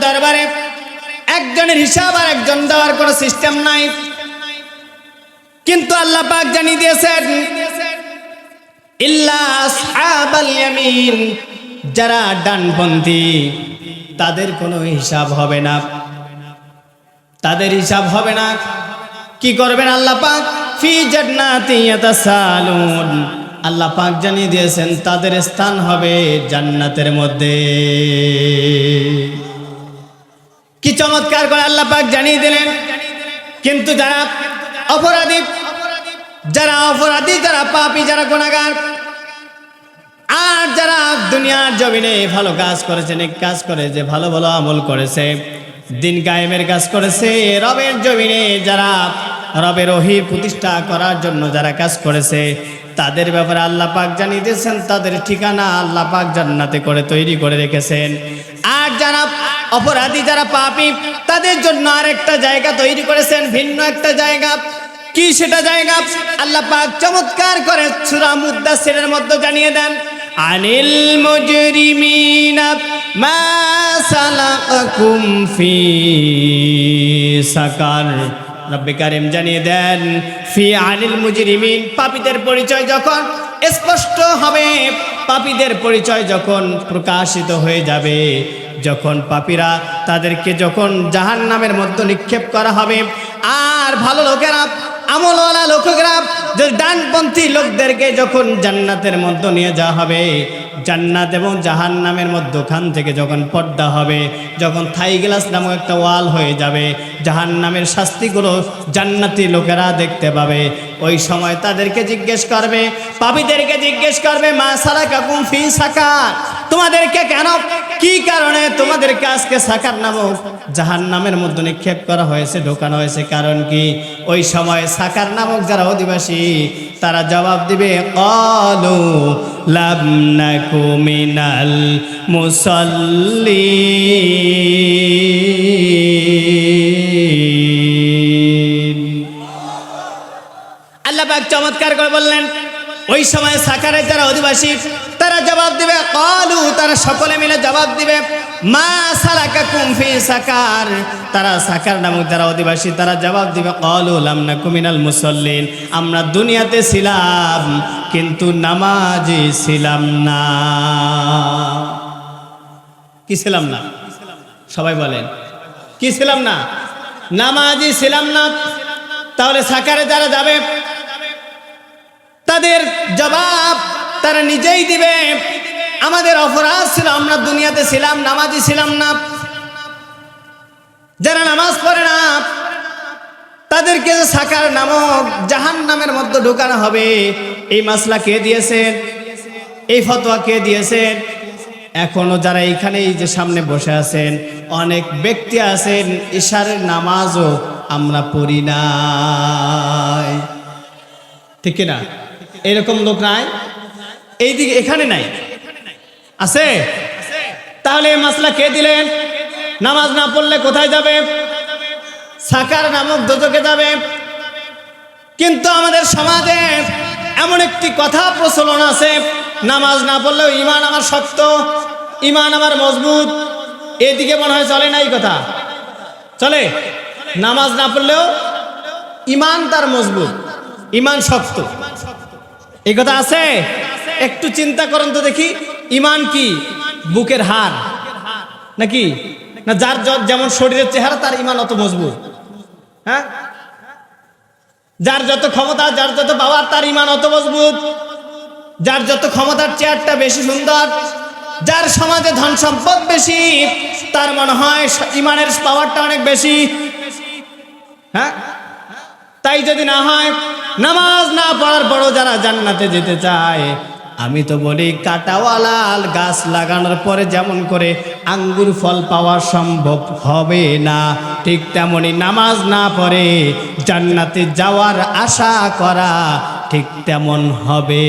দরবারে একজনের হিসাব আর একজন দেওয়ার কোনো সিস্টেম নাই। কিন্তু আল্লাহ পাক জানিয়ে দিয়েছেন যারা ডানপন্থী, তাদের কোনো হিসাব হবে না। তাদের হিসাব হবে না। কি করবেন আল্লাহ পাক? ফি জান্নাতি ইয়াতাসালুন। আল্লাহ পাক জানিয়ে দিয়েছেন, তাদের স্থান হবে জান্নাতের মধ্যে। কি চমৎকার করে আল্লাহ পাক জানিয়ে দিলেন। কিন্তু যারা অপরাধী যারা অপরাধী, যারা পাপী, যারা গুণাগার আর যারা দুনিয়ার জমিনে ভালো কাজ করেছে, নেক কাজ করে যে ভালো ভালো আমল করেছে, দিন কায়েমের কাজ করেছে, রবের জমিনে যারা রবের ওহি প্রতিষ্ঠা করার জন্য যারা কাজ করেছে, তাদের ব্যাপারে আল্লাহ পাক জানিয়ে দিয়েছেন, তাদের ঠিকানা আল্লাহ পাক জান্নাতে করে তৈরি করে রেখেছেন। আর যারা অপরাধী যারা পাপী, তাদের জন্য আরেকটা জায়গা তৈরি করেছেন, ভিন্ন একটা জায়গা। কি সেটা জায়গা? আল্লাহ পাক চমৎকার করে সূরা মুদ্দাসিরের মধ্যে জানিয়ে দেন, আনিল মুজরিমিনা মা সালাকাকুম ফি সাকার। রব্বে জানিয়ে দেন, ফি আনিল মুজরিমিন। পাপীদের পরিচয় যখন স্পষ্ট হবে, পাপীদের পরিচয় যখন প্রকাশিত হয়ে যাবে যখন পাপীরা তাদেরকে যখন জাহান নামের মধ্যে নিক্ষেপ করা হবে, আর ভালো লোকেরা, আমলওয়ালা লোকেরা, যে ডানপন্থী লোকদেরকে যখন জান্নাতের মধ্যে নিয়ে যাওয়া হবে, জান্নাত এবং জাহান নামের মধ্যখান থেকে যখন পর্দা হবে, যখন থাই গ্লাস নামক একটা ওয়াল হয়ে যাবে জাহান নামের শাস্তিগুলো জান্নাতি লোকেরা দেখতে পাবে। ওই সময় তাদেরকে জিজ্ঞেস করবে, পাপীদেরকে জিজ্ঞেস করবে, মা সারা কাকুম ফি সাকার তোমাদেরকে কেন? কি কারণে তোমাদেরকে আজকে সাকার নামক জাহান নামের মধ্যে নিক্ষেপ করা হয়েছে, ঢোকানো হয়েছে। কারণ কি? ওই সময় সাকার নামক যারা অধিবাসী, তারা জবাব দিবে, কলু লাবনাকু মিনাল মুসল্লিন। আল্লাহ চমৎকার করে বললেন, ওই সময় সাকারের যারা অধিবাসী জবাব দিবে, কলু, তারা সকলে মিলে জবাব দিবে, মা সালাকা কুমফি সাকার। তারা সাকার নামক যারা অধিবাসী, তারা জবাব দিবে, কলু লামনা কুমিনাল মুসল্লিন। আমরা দুনিয়াতে ছিলাম, কিন্তু নামাজি ছিলাম না। কি ছিলাম না? সবাই বলেন। কি ছিলাম না? নামাজি ছিলাম না। তাহলে সাকারে যারা যাবে, তাদের জবাব তারা নিজেই দিবে। আমাদের অপরাধ ছিল, আমরা দুনিয়াতে ছিলাম, নামাজি ছিলাম না। যারা নামাজ পড়ে না, তাদেরকে যে সাকার নামক জাহান নামের মধ্যে ঢোকানো হবে, এই মাসলা কে দিয়েছেন এই ফতোয়া কে দিয়েছেন এখনও যারা এইখানে এই যে সামনে বসে আছেন, অনেক ব্যক্তি আছেন ইশারের নামাজও আমরা পড়ি নাই। ঠিক না এরকম লোক নাই? এইদিকে এখানে নাই। আছে? তাহলে এই মাসলা কে দিলেন? নামাজ না পড়লে কোথায় যাবে? সাকার নামক দোজকে যাবে। কিন্তু আমাদের সমাজে এমন একটি কথা প্রচলন আছে, নামাজ না পড়লেও ইমান আমার শক্ত ইমান আমার মজবুত। এদিকে মনে হয় চলে না এই কথা? চলে? নামাজ না পড়লেও ইমান তার মজবুত ইমান শক্ত। এই কথা আছে? একটু চিন্তা করেন তো দেখি, ইমান কি? বুকের হার নাকি? না যার যেমন শরীরের চেহারা, তার ইমান অত মজবুত। হ্যাঁ? যার যত ক্ষমতা, যার যত পাওয়ার তার ইমান অত মজবুত। যার যত ক্ষমতার চেয়ারটা বেশি সুন্দর, যার সমাজে ধন সম্পদ বেশি, তার মনে হয় ইমানের পাওয়ারটা অনেক বেশি। হ্যাঁ? তাই যদি না হয়, নামাজ না পড়ার পরও যারা জান্নাতে যেতে চায় আমি তো বলি কাটাওয়ালাল গাছ লাগানোর পরে যেমন করে আঙ্গুর ফল পাওয়া সম্ভব হবে না, ঠিক তেমনি নামাজ না পড়ে জান্নাতে যাওয়ার আশা করা ঠিক তেমন হবে।